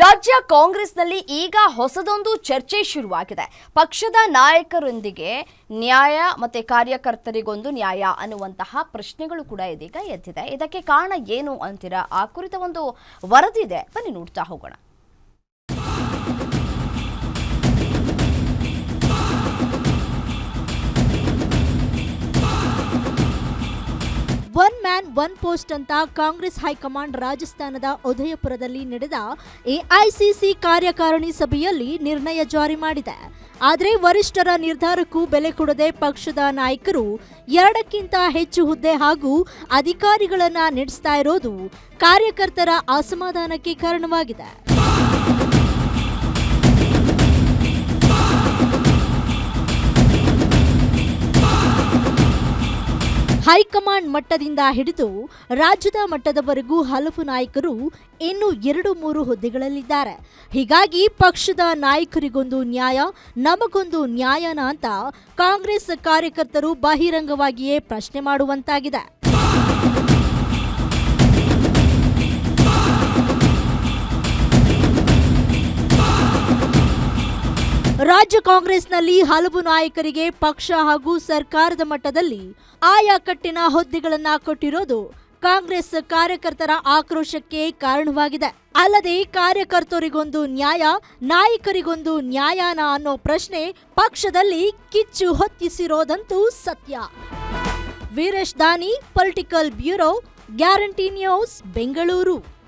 ರಾಜ್ಯ ಕಾಂಗ್ರೆಸ್ನಲ್ಲಿ ಈಗ ಹೊಸದೊಂದು ಚರ್ಚೆ ಶುರುವಾಗಿದೆ. ಪಕ್ಷದ ನಾಯಕರೊಂದಿಗೆ ನ್ಯಾಯ ಮತ್ತೆ ಕಾರ್ಯಕರ್ತರಿಗೊಂದು ನ್ಯಾಯ ಅನ್ನುವಂತಹ ಪ್ರಶ್ನೆಗಳು ಕೂಡ ಇದೀಗ ಎದ್ದಿದೆ. ಇದಕ್ಕೆ ಕಾರಣ ಏನು ಅಂತೀರಾ? ಆ ಕುರಿತ ಒಂದು ವರದಿ ಇದೆ ಬನ್ನಿ ನೋಡ್ತಾ ಹೋಗೋಣ. ಒನ್ ಪೋಸ್ಟ್ ಅಂತ ಕಾಂಗ್ರೆಸ್ ಹೈಕಮಾಂಡ್ ರಾಜಸ್ಥಾನದ ಉದಯಪುರದಲ್ಲಿ ನಡೆದ ಎಐಸಿಸಿ ಕಾರ್ಯಕಾರಿಣಿ ಸಭೆಯಲ್ಲಿ ನಿರ್ಣಯ ಜಾರಿ ಮಾಡಿದೆ. ಆದರೆ ವರಿಷ್ಠರ ನಿರ್ಧಾರಕ್ಕೂ ಬೆಲೆ ಕೊಡದೆ ಪಕ್ಷದ ನಾಯಕರು ಎರಡಕ್ಕಿಂತ ಹೆಚ್ಚು ಹುದ್ದೆ ಹಾಗೂ ಅಧಿಕಾರಿಗಳನ್ನ ನಡೆಸ್ತಾ ಇರೋದು ಕಾರ್ಯಕರ್ತರ ಅಸಮಾಧಾನಕ್ಕೆ ಕಾರಣವಾಗಿದೆ. ಹೈಕಮಾಂಡ್ ಮಟ್ಟದಿಂದ ಹಿಡಿದು ರಾಜ್ಯದ ಮಟ್ಟದವರೆಗೂ ಹಲವು ನಾಯಕರು ಇನ್ನು ಎರಡು ಮೂರು ಹುದ್ದೆಗಳಲ್ಲಿದ್ದಾರೆ. ಹೀಗಾಗಿ ಪಕ್ಷದ ನಾಯಕರಿಗೊಂದು ನ್ಯಾಯ, ನಮಗೊಂದು ನ್ಯಾಯನ ಅಂತ ಕಾಂಗ್ರೆಸ್ ಕಾರ್ಯಕರ್ತರು ಬಹಿರಂಗವಾಗಿಯೇ ಪ್ರಶ್ನೆ ಮಾಡುವಂತಾಗಿದೆ. ರಾಜ್ಯ ಕಾಂಗ್ರೆಸ್ನಲ್ಲಿ ಹಲವು ನಾಯಕರಿಗೆ ಪಕ್ಷ ಹಾಗೂ ಸರ್ಕಾರದ ಮಟ್ಟದಲ್ಲಿ ಆಯಾ ಕಟ್ಟಿನ ಹುದ್ದೆಗಳನ್ನ ಕೊಟ್ಟಿರೋದು ಕಾಂಗ್ರೆಸ್ ಕಾರ್ಯಕರ್ತರ ಆಕ್ರೋಶಕ್ಕೆ ಕಾರಣವಾಗಿದೆ. ಅಲ್ಲದೆ ಕಾರ್ಯಕರ್ತರಿಗೊಂದು ನ್ಯಾಯ, ನಾಯಕರಿಗೊಂದು ನ್ಯಾಯಾನ ಅನ್ನೋ ಪ್ರಶ್ನೆ ಪಕ್ಷದಲ್ಲಿ ಕಿಚ್ಚು ಹೊತ್ತಿಸಿರೋದಂತೂ ಸತ್ಯ. Veeresh Dani, political bureau, guarantee news, Bengaluru.